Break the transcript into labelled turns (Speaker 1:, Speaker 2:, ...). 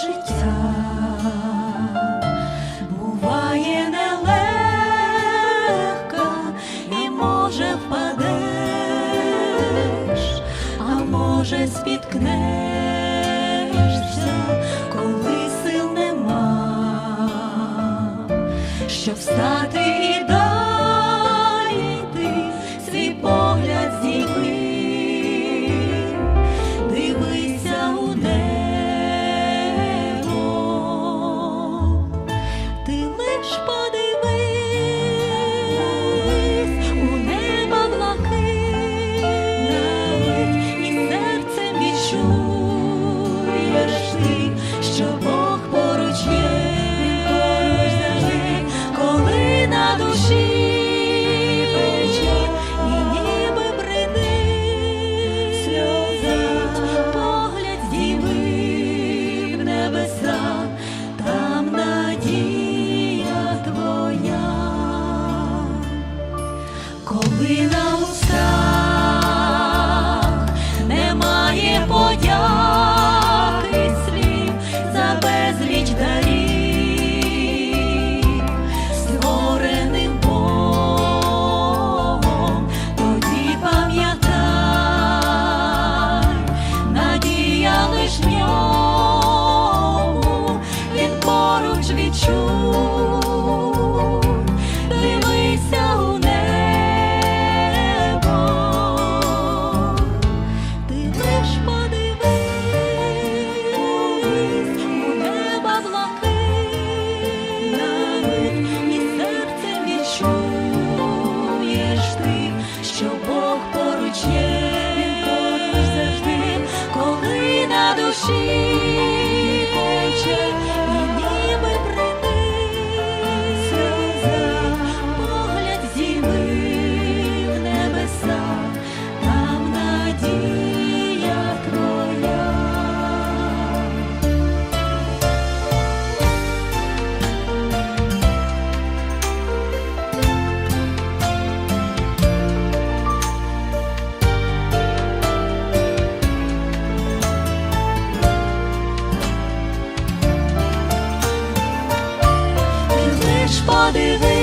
Speaker 1: життя буває нелегка і може впадеш, а може спіткнешся, коли сил нема, щоб встати і дати. e não sei. Body